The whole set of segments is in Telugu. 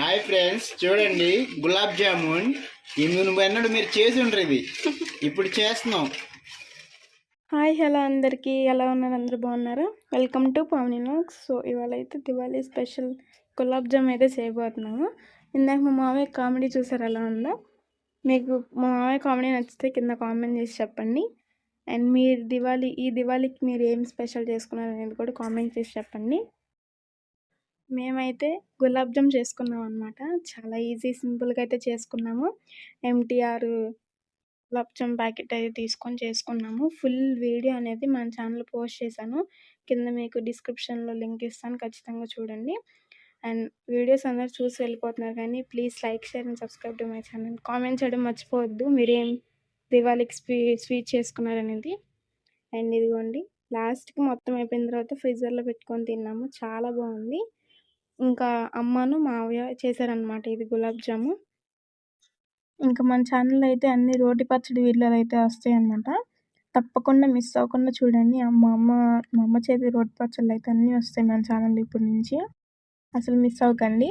హాయ్ ఫ్రెండ్స్ చూడండి గులాబ్ జామున్. ఈ నువ్వు ఎన్నడూ మీరు చేసి ఉండరు ఇది ఇప్పుడు చేస్తున్నాం. హాయ్ హలో అందరికీ. ఎలా ఉన్నారు? అందరూ బాగున్నారా? Welcome to Pavani vlogs so ఇవాళ అయితే దివాళీ స్పెషల్ గులాబ్ జామ్ అయితే చేయబోతున్నాము. ఇందాక మా మావయ్య కామెడీ చూసారు ఎలా ఉందో? మీకు మా మావయ్య కామెడీ నచ్చితే కింద కామెంట్ చేసి చెప్పండి. అండ్ మీరు దివాళీ ఈ దివాళీకి మీరు ఏం స్పెషల్ చేసుకున్నారు అనేది కూడా కామెంట్ చేసి చెప్పండి. మేమైతే గులాబ్ జామ్ చేసుకున్నాం అనమాట చాలా ఈజీ సింపుల్గా అయితే చేసుకున్నాము. ఎంటీఆర్ గులాబ్ జామ్ ప్యాకెట్ అయితే తీసుకొని చేసుకున్నాము. ఫుల్ వీడియో అనేది మన ఛానల్ పోస్ట్ చేశాను. కింద మీకు డిస్క్రిప్షన్లో లింక్ ఇస్తాను. ఖచ్చితంగా చూడండి. అండ్ వీడియోస్ అందరూ చూసి వెళ్ళిపోతున్నారు కానీ please like share and subscribe to my channel. Comment చేయడం మర్చిపోవద్దు. మీరేం దివాళీకి స్వీ స్వీట్ చేసుకున్నారనేది అండ్ ఇదిగోండి. లాస్ట్కి మొత్తం అయిపోయిన తర్వాత ఫ్రీజర్లో పెట్టుకొని తిన్నాము. చాలా బాగుంది. ఇంకా అమ్మను మావయ్య చేశారనమాట ఇది గులాబ్ జాము. ఇంకా మన ఛానల్ అయితే అన్ని రోటి పచ్చడి వీడియోలు అయితే వస్తాయి అన్నమాట తప్పకుండా మిస్ అవ్వకుండా చూడండి. మా అమ్మ మా అమ్మ చేతి రోటి పచ్చళ్ళు అయితే అన్నీ వస్తాయి మన ఛానల్ ఇప్పటి నుంచి. అసలు మిస్ అవ్వకండి.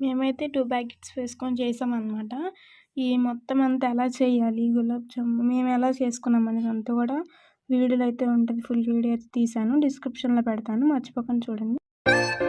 మేమైతే టూ ప్యాకెట్స్ వేసుకొని చేసామన్నమాట. ఈ మొత్తం అంతా ఎలా చేయాలి గులాబ్ జాము? మేము ఎలా చేసుకున్నాం అనేది అంతా కూడా వీడియోలో అయితే ఉంటుంది. ఫుల్ వీడియో అయితే తీసాను. డిస్క్రిప్షన్లో పెడతాను. మర్చిపోకుండా చూడండి. You.